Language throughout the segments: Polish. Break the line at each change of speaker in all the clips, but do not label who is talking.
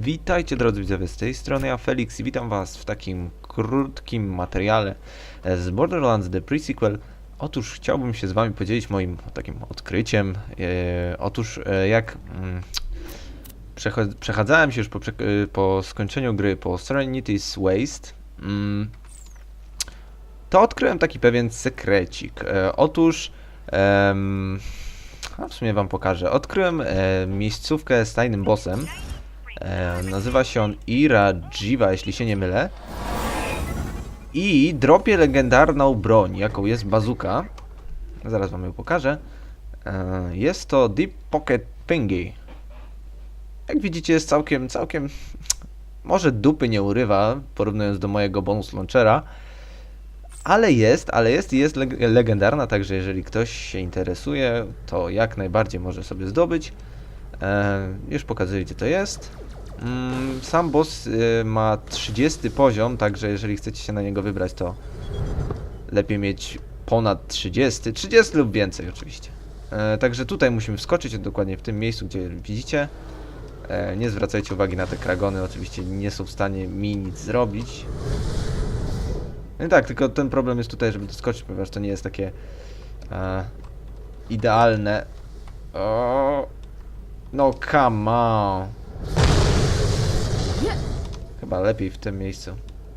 Witajcie drodzy widzowie, z tej strony ja Felix i witam was w takim krótkim materiale z Borderlands The Pre-Sequel. Otóż chciałbym się z wami podzielić moim takim odkryciem. E, otóż e, jak mm, przechadzałem się już po, e, po skończeniu gry po Serenity's Waste, mm, to odkryłem taki pewien sekrecik. E, otóż a w sumie wam pokażę. Odkryłem e, miejscówkę z tajnym bossem. E, nazywa się on Ira Jiva, jeśli się nie mylę. I dropie legendarną broń, jaką jest bazuka. Zaraz wam ją pokażę. E, jest to Deep Pocket Pingy. Jak widzicie jest całkiem, całkiem... Może dupy nie urywa, porównując do mojego bonus launchera. Ale jest, ale jest i jest leg legendarna, także jeżeli ktoś się interesuje, to jak najbardziej może sobie zdobyć. E, już pokazuję gdzie to jest. Mm, sam boss y, ma 30 poziom, także jeżeli chcecie się na niego wybrać, to lepiej mieć ponad 30, 30 lub więcej oczywiście. E, także tutaj musimy wskoczyć dokładnie w tym miejscu, gdzie widzicie. E, nie zwracajcie uwagi na te kragony, oczywiście nie są w stanie mi nic zrobić. No tak, tylko ten problem jest tutaj, żeby doskoczyć, ponieważ to nie jest takie e, idealne. O, no come on. Chyba lepiej w tym miejscu.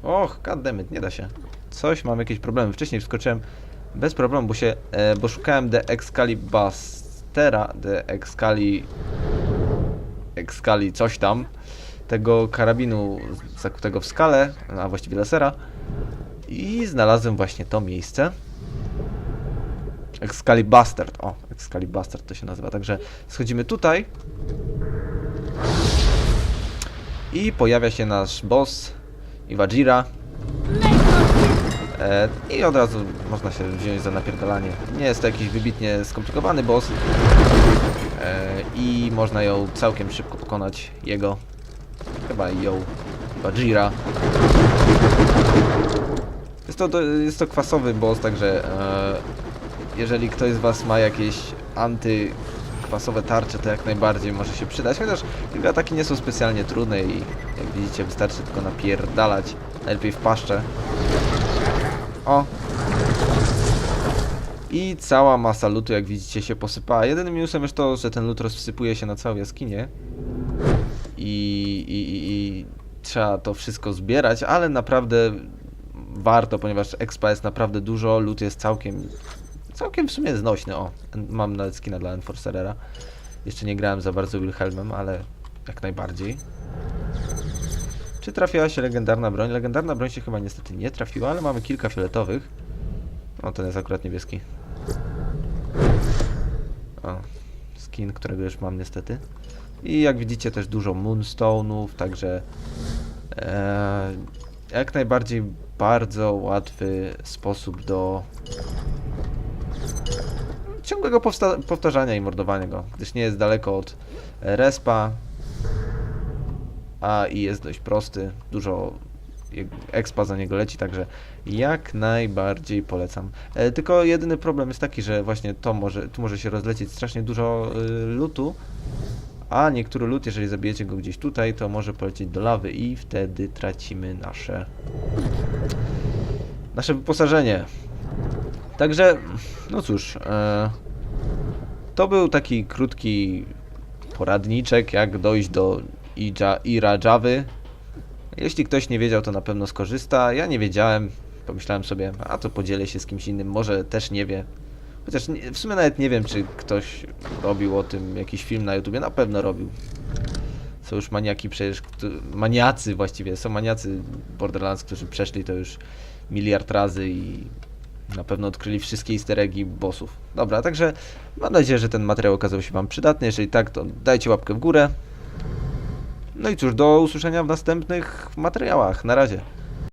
Och, goddammit, nie da się. Coś, mam jakieś problemy. Wcześniej wskoczyłem bez problemu, bo się, e, bo szukałem The Excalibustera, The Excali... Excali coś tam. Tego karabinu zakutego w skale, a właściwie lasera. I znalazłem właśnie to miejsce. Excalibustard. O, Excalibustard to się nazywa. Także schodzimy tutaj. I pojawia się nasz boss, Iwajira. E, I od razu można się wziąć za napierdalanie. Nie jest to jakiś wybitnie skomplikowany boss. E, I można ją całkiem szybko pokonać. Jego. Chyba ją. Iwajira. Jest to, jest to kwasowy boss, także e, jeżeli ktoś z Was ma jakieś antykwasowe tarcze, to jak najbardziej może się przydać, chociaż jego ataki nie są specjalnie trudne i jak widzicie wystarczy tylko napierdalać, najlepiej w paszczę. O! I cała masa lutu, jak widzicie, się posypała. Jedynym minusem jest to, że ten lut rozsypuje się na całą jaskinię. I, i, i, i trzeba to wszystko zbierać, ale naprawdę warto, ponieważ expa jest naprawdę dużo, loot jest całkiem, całkiem w sumie znośny, o, mam nawet skina dla Enforcerera. Jeszcze nie grałem za bardzo Wilhelmem, ale jak najbardziej. Czy trafiła się legendarna broń? Legendarna broń się chyba niestety nie trafiła, ale mamy kilka fioletowych. O, ten jest akurat niebieski. O, skin, którego już mam niestety. I jak widzicie też dużo moonstone'ów, także e, jak najbardziej bardzo łatwy sposób do ciągłego powtarzania i mordowania go, gdyż nie jest daleko od respa, a i jest dość prosty, dużo expa za niego leci, także jak najbardziej polecam. E, tylko jedyny problem jest taki, że właśnie to może, tu może się rozlecieć strasznie dużo y, lutu, a niektóry lód, jeżeli zabijecie go gdzieś tutaj, to może polecieć do lawy i wtedy tracimy nasze nasze wyposażenie. Także, no cóż, e, to był taki krótki poradniczek, jak dojść do Ira Javy. Jeśli ktoś nie wiedział, to na pewno skorzysta. Ja nie wiedziałem, pomyślałem sobie, a to podzielę się z kimś innym, może też nie wie. Chociaż nie, w sumie nawet nie wiem, czy ktoś robił o tym jakiś film na YouTubie. Na pewno robił. Są już maniaki przecież, maniacy właściwie, są maniacy Borderlands, którzy przeszli to już miliard razy i na pewno odkryli wszystkie easter eggi bossów. Dobra, także mam nadzieję, że ten materiał okazał się Wam przydatny. Jeżeli tak, to dajcie łapkę w górę. No i cóż, do usłyszenia w następnych materiałach. Na razie.